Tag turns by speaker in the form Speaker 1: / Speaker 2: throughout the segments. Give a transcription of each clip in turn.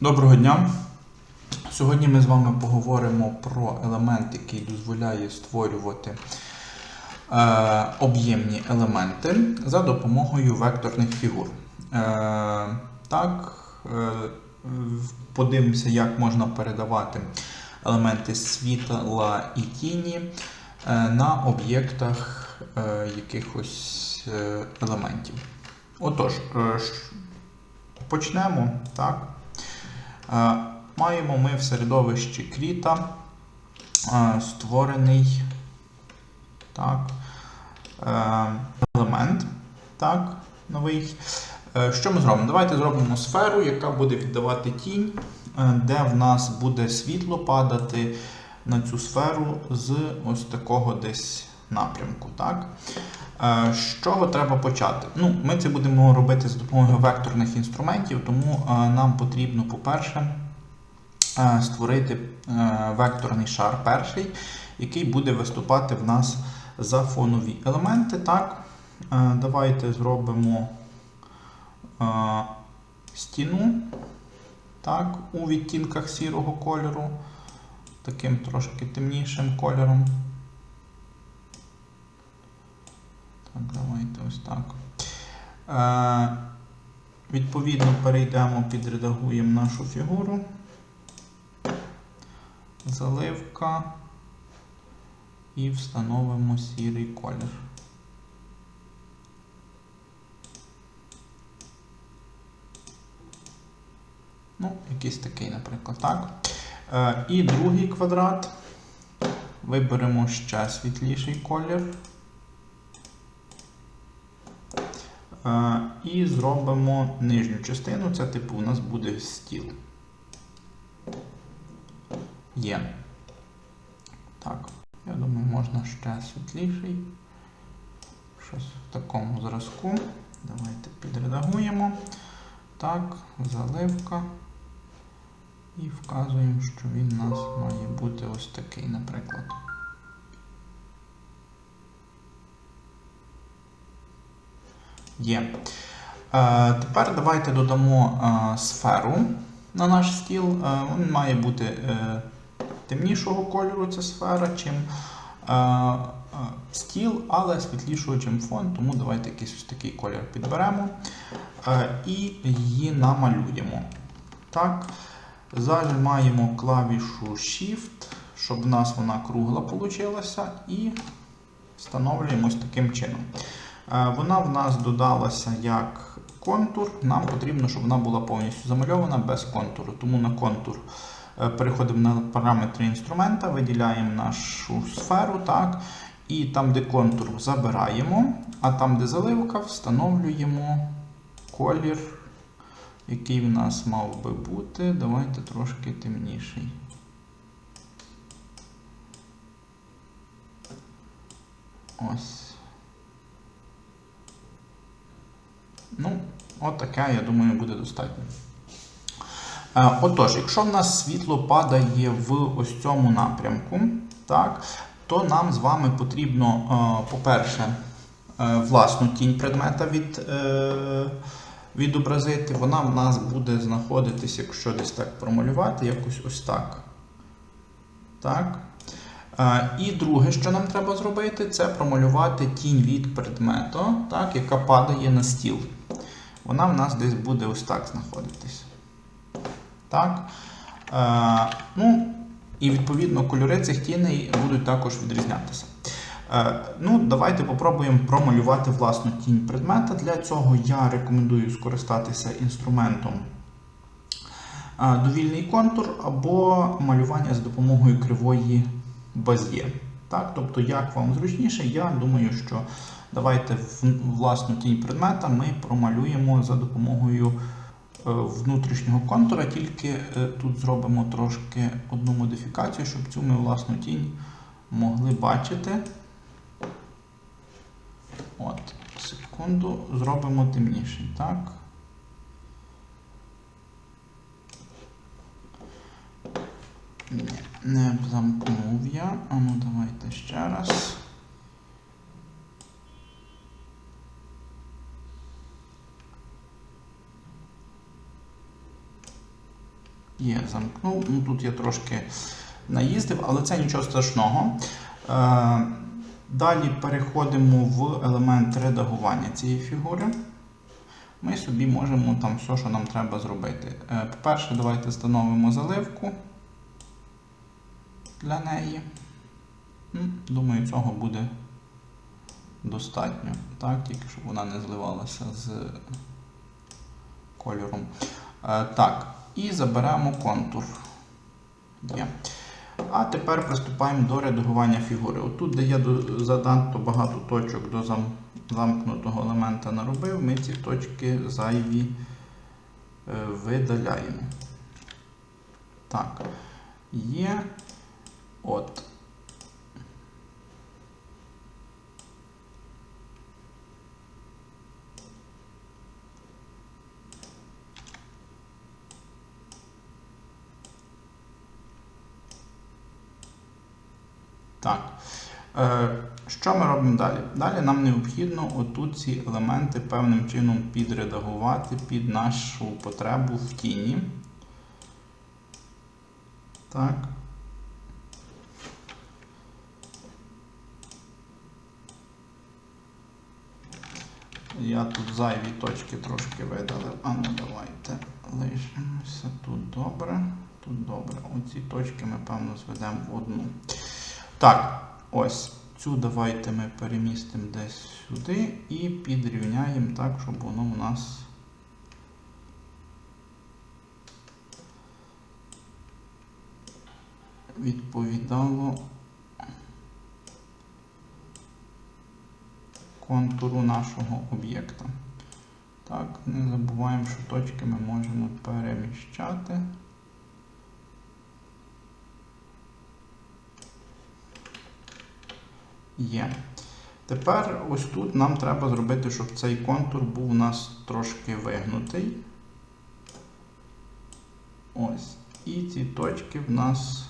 Speaker 1: Доброго дня! Сьогодні ми з вами поговоримо про елемент, який дозволяє створювати е, об'ємні елементи за допомогою векторних фігур. Е, так, е, подивимося, як можна передавати елементи світла і тіні е, на об'єктах е, якихось е, елементів. Отож, е, почнемо. Так. Е, Маємо ми в середовищі кріта е, створений так, е, елемент. Так, новий. Що ми зробимо? Давайте зробимо сферу, яка буде віддавати тінь, де в нас буде світло падати на цю сферу з ось такого десь напрямку. Так? Е, З чого треба почати? Ну, Ми це будемо робити за допомогою векторних інструментів, тому е, нам потрібно, по-перше, е, створити векторний шар перший, який буде виступати в нас за фонові елементи. Так, Давайте зробимо стіну так, у відтінках сірого кольору, таким трошки темнішим кольором. Так, давайте ось так. Е, відповідно, перейдемо, підредагуємо нашу фігуру. Заливка. І встановимо сірий колір. Ну, якийсь такий, наприклад, так. Е, і другий квадрат. Виберемо ще світліший колір. Е, І зробимо нижню частину. Це типу у нас буде стіл. Є. Так, я думаю, можна ще світліший. Щось в такому зразку. Давайте підредагуємо. Так, заливка. І вказуємо, що він у нас має бути ось такий, наприклад. Є. Е, тепер давайте додамо е, сферу на наш стіл. Е, він має бути темнішого кольору ця сфера, чим стіл, але світлішого, чим фон. Тому давайте якийсь ось такий колір підберемо і її намалюємо. Так. Зажимаємо клавішу Shift, щоб в нас вона кругла получилася, і встановлюємо ось таким чином. Е, Вона в нас додалася як контур. Нам потрібно, щоб вона була повністю замальована без контуру. Тому на контур е, переходимо на параметри інструмента, виділяємо нашу сферу. так, І там, де контур, забираємо, а там, де заливка, встановлюємо колір, який в нас мав би бути. Давайте трошки темніший. Ось. Ну, от таке, я думаю, буде достатньо. Е, Отож, якщо в нас світло падає в ось цьому напрямку, так, то нам з вами потрібно, е, по-перше, е, власну тінь предмета від, відобразити. Вона в нас буде знаходитись, якщо десь так промалювати, якось ось так. Так. І друге, що нам треба зробити, це промалювати тінь від предмету, так, яка падає на стіл. Вона в нас десь буде ось так знаходитись. Так. Е, ну, і відповідно кольори цих тіней будуть також відрізнятися. Е, ну, Давайте попробуємо промалювати власну тінь предмета. Для цього я рекомендую скористатися інструментом е, довільний контур або малювання з допомогою кривої базє. Так, тобто, як вам зручніше, я думаю, що давайте власну тінь предмета ми промалюємо за допомогою е, внутрішнього контура, тільки е, тут зробимо трошки одну модифікацію, щоб цю ми власну тінь могли бачити. От, секунду, зробимо темніший, так? Не замкнув я. А ну давайте ще раз. Є, замкнув. Ну, тут я трошки наїздив, але це нічого страшного. Е, далі переходимо в елемент редагування цієї фігури. Ми собі можемо там все, що нам треба зробити. Е, по-перше, давайте встановимо заливку для неї. Думаю, цього буде достатньо. Так, тільки щоб вона не зливалася з кольором. Е, так, і заберемо контур. Є. А тепер приступаємо до редагування фігури. Отут, де я занадто багато точок до замкнутого елемента наробив, ми ці точки зайві е, видаляємо. Так, є. От. Так. Е, що ми робимо далі? Далі нам необхідно отут ці елементи певним чином підредагувати під нашу потребу в тіні. Так. Я тут зайві точки трошки видалив. А ну давайте лишимося. Тут добре, тут добре. Оці точки ми, певно, зведемо в одну. Так, ось. Цю давайте ми перемістимо десь сюди і підрівняємо так, щоб воно у нас. Відповідало контуру нашого об'єкта. Так, не забуваємо, що точки ми можемо переміщати. Є. Тепер ось тут нам треба зробити, щоб цей контур був у нас трошки вигнутий. Ось. І ці точки в нас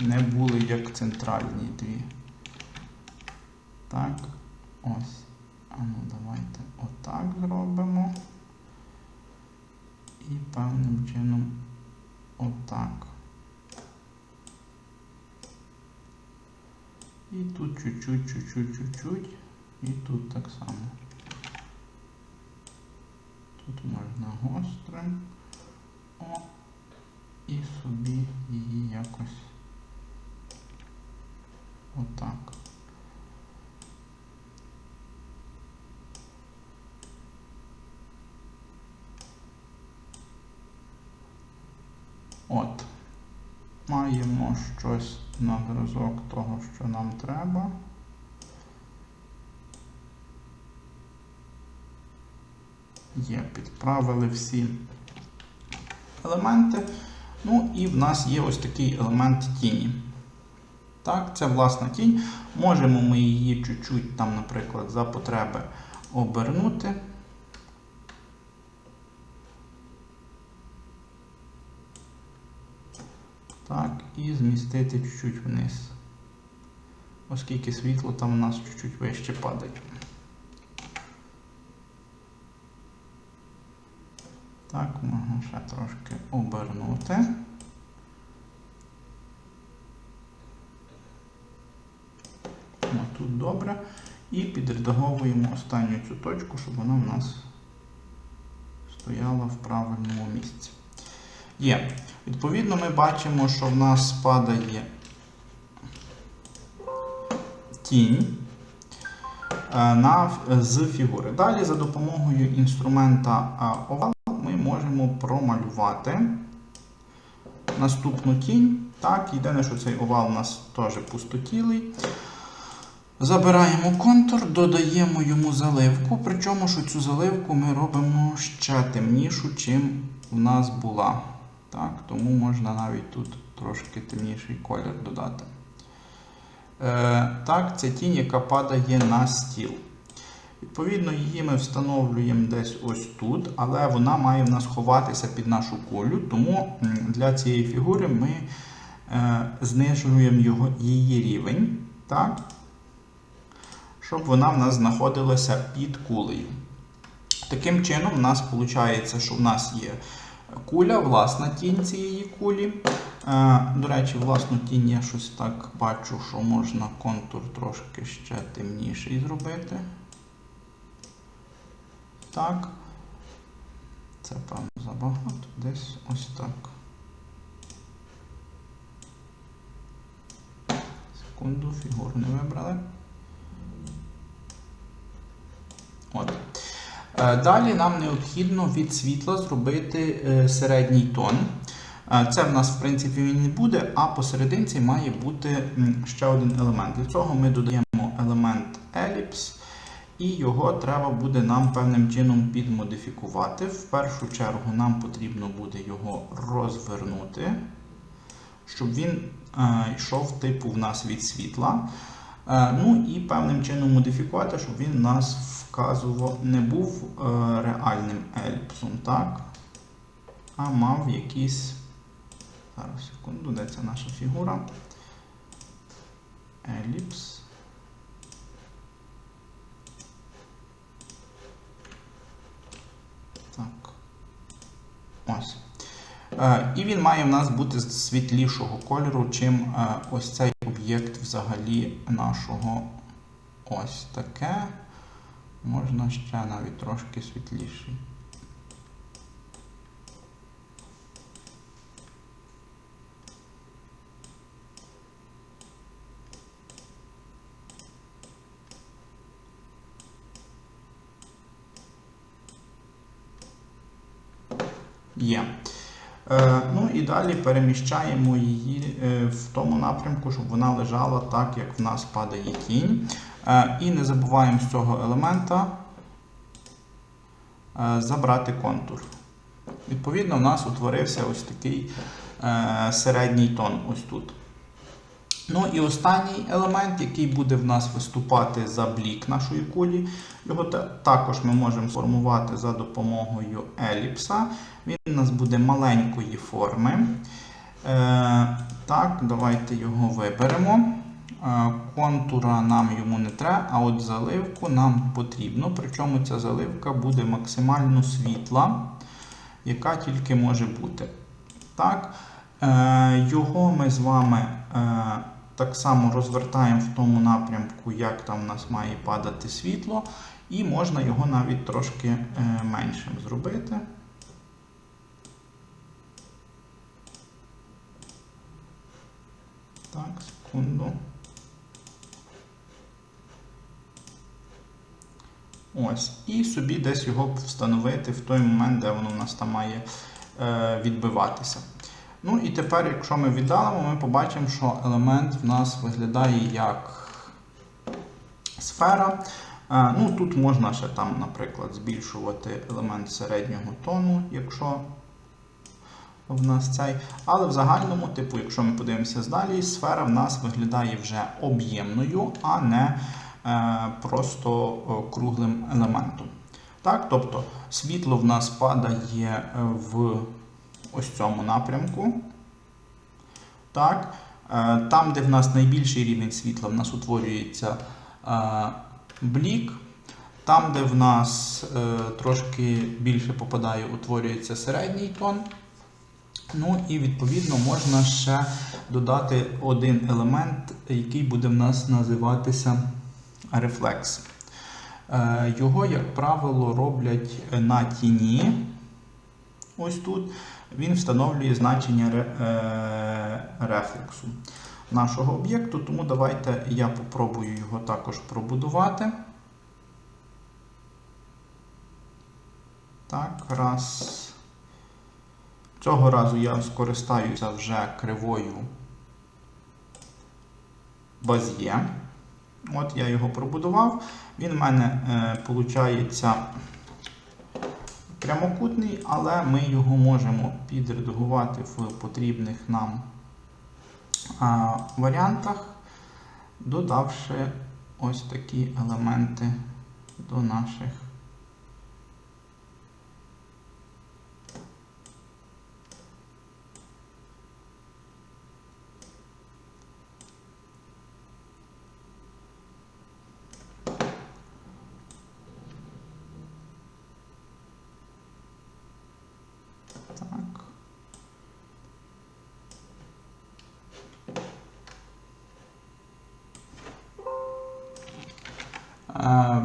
Speaker 1: не були як центральні дві. Так, ось. А ну давайте отак зробимо. І певним чином отак. І тут чуть-чуть, чуть-чуть, чуть-чуть. І тут так само. Тут можна гострим. О, і собі її якось отак. От. Маємо щось на зразок того, що нам треба. Є, підправили всі елементи. Ну і в нас є ось такий елемент тіні. Так, це власна тінь. Можемо ми її чуть-чуть, там, наприклад, за потреби обернути. Так, і змістити чуть-чуть вниз. Оскільки світло там у нас чуть-чуть вище падає. Так, можна ще трошки обернути. О, тут добре. І підредаговуємо останню цю точку, щоб вона в нас стояла в правильному місці. Є. Відповідно, ми бачимо, що в нас падає тінь е, на, з фігури. Далі за допомогою інструмента е, овал ми можемо промалювати наступну тінь. Так, єдине, що цей овал у нас теж пустотілий. Забираємо контур, додаємо йому заливку, причому що цю заливку ми робимо ще темнішу, чим в нас була. Так, Тому можна навіть тут трошки темніший колір додати. Е, Так, це тінь, яка падає на стіл. Відповідно, її ми встановлюємо десь ось тут, але вона має в нас ховатися під нашу кулю, тому для цієї фігури ми е, знижуємо його, її рівень, так, щоб вона в нас знаходилася під кулею. Таким чином, у нас виходить, що в нас є куля, власна тінь цієї кулі. Е, До речі, власну тінь я щось так бачу, що можна контур трошки ще темніший зробити. Так. Це, певно, забагато. Десь ось так. Секунду, фігуру не вибрали. От. Е, Далі нам необхідно від світла зробити е, середній тон. Е, Це в нас, в принципі, він не буде, а посерединці має бути ще один елемент. Для цього ми додаємо елемент еліпс, і його треба буде нам певним чином підмодифікувати. В першу чергу нам потрібно буде його розвернути, щоб він е, йшов типу в нас від світла. Е, Ну і певним чином модифікувати, щоб він у нас вказував, не був е, реальним еліпсом, так? А мав якийсь. Зараз, секунду, де це наша фігура? Еліпс. Так. Ось. Е, І він має в нас бути світлішого кольору, чим е, ось цей об'єкт взагалі нашого ось таке. Можна ще навіть трошки світліший. Є. Е, ну і далі переміщаємо її е, в тому напрямку, щоб вона лежала так, як в нас падає тінь. Е, і не забуваємо з цього елемента е, забрати контур. Відповідно, у нас утворився ось такий е, середній тон ось тут. Ну і останній елемент, який буде в нас виступати за блік нашої кулі, його також ми можемо сформувати за допомогою еліпса. Він у нас буде маленької форми. Так, давайте його виберемо. Контура нам йому не треба, а от заливку нам потрібно. Причому ця заливка буде максимально світла, яка тільки може бути. Так, е, його ми з вами е, так само розвертаємо в тому напрямку, як там у нас має падати світло, і можна його навіть трошки е, меншим зробити. Так, секунду. Ось. І собі десь його встановити в той момент, де воно в нас там має е, відбиватися. Ну і тепер, якщо ми віддалимо, ми побачимо, що елемент в нас виглядає як сфера. Е, ну, Тут можна ще там, наприклад, збільшувати елемент середнього тону, якщо в нас цей. Але в загальному, типу, якщо ми подивимося здалі, сфера в нас виглядає вже об'ємною, а не просто е, круглим елементом. Так, тобто світло в нас падає е, в ось цьому напрямку. Так, е, там, де в нас найбільший рівень світла, в нас утворюється е, блік. Там, де в нас е, трошки більше попадає, утворюється середній тон. Ну і відповідно можна ще додати один елемент, який буде в нас називатися рефлекс. Е, Його, як правило, роблять на тіні. Ось тут він встановлює значення е, рефлексу нашого об'єкту, тому давайте я попробую його також пробудувати. Так, раз. Цього разу я скористаюся вже кривою баз'є. От я його пробудував. Він в мене виходить прямокутний, але ми його можемо підредагувати в потрібних нам варіантах, додавши ось такі елементи до наших.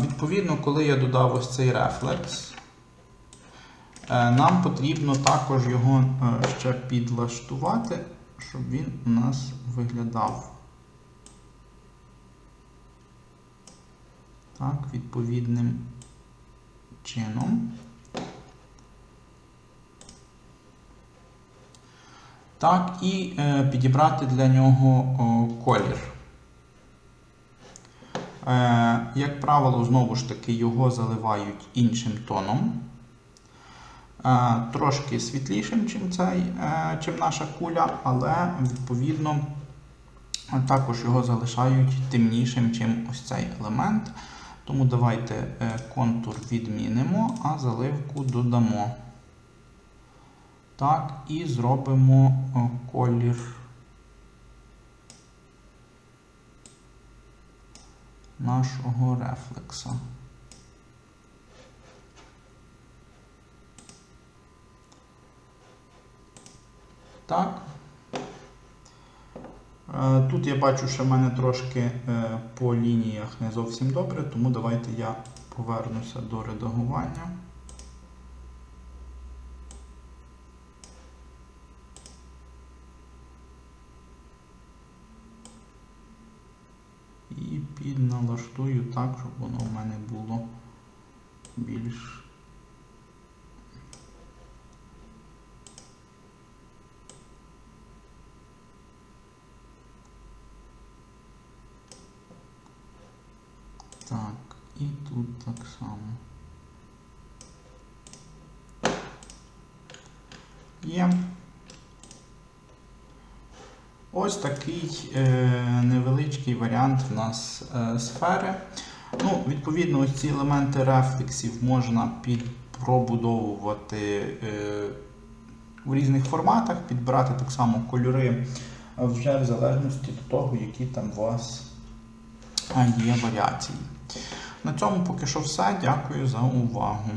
Speaker 1: Відповідно, коли я додав ось цей рефлекс, е, нам потрібно також його е, ще підлаштувати, щоб він у нас виглядав. Так, відповідним чином. Так, і е, підібрати для нього колір. Е, як правило, знову ж таки, його заливають іншим тоном. Е, трошки світлішим, чим, цей, е, чим наша куля, але відповідно також його залишають темнішим, чим ось цей елемент. Тому давайте контур відмінимо, а заливку додамо. Так, і зробимо колір. Нашого рефлекса. Так. Е, Тут я бачу, що в мене трошки е, по лініях не зовсім добре, тому давайте я повернуся до редагування. І підналаштую так, щоб воно в мене було більш. Так, і тут так само. Є. Ось такий е, невеличкий варіант в нас е, сфери. Ну, Відповідно, ось ці елементи рефлексів можна підпробудовувати е, в різних форматах, підбирати так само кольори е, вже в залежності від того, які там у вас е, є варіації. На цьому поки що все. Дякую за увагу.